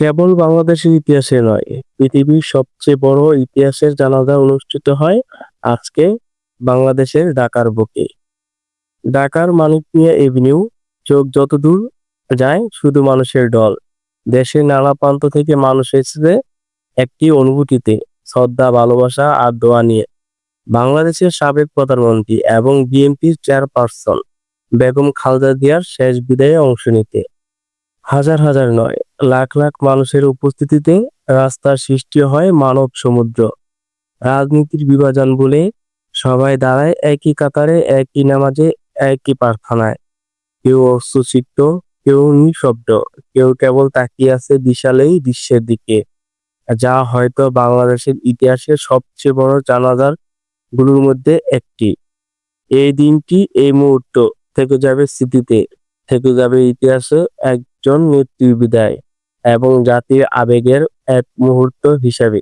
কেবল বাংলাদেশের ইতিহাসে নয়, পৃথিবীর সবচেয়ে বড় ইতিহাসের জানাজা অনুষ্ঠিত হয় আজকে বাংলাদেশের ঢাকার বুকে। ঢাকার মানিক মিয়া এভিনিউ চোখ যতদূর যায় শুধু মানুষের ঢল। দেশের নানা প্রান্ত থেকে মানুষ এসেছে একটি অনুভূতিতে, শ্রদ্ধা, ভালোবাসা আর দোয়া নিয়ে। বাংলাদেশের সাবেক প্রধানমন্ত্রী এবং বিএনপির চেয়ারপারসন বেগম খালেদা জিয়ার শেষ বিদায়ে অংশ নিতে। হাজার হাজার নয়, লাখ লাখ মানুষের উপস্থিতিতে রাস্তার সৃষ্টি হয় মানব সমুদ্র। রাজনীতির বিভাজন বলে সবাই দাঁড়ায় একই কাতারে, একই নামাজে, একই প্রার্থনায়। কেউ অশ্রুসিক্ত, কেউ নিঃশব্দ, কেউ কেবল তাকিয়ে আছে বিশাল এই দৃশ্যের দিকে। যা হয়তো বাংলাদেশের ইতিহাসের সবচেয়ে বড় জানাজারগুলোর মধ্যে একটি। এই দিনটি এই মুহূর্ত থেকে যাবে স্মৃতিতে। থেকে যাবে ইতিহাসে একজন মৃত্যু বিদায় এবং জাতির আবেগের এক মুহূর্ত হিসাবে।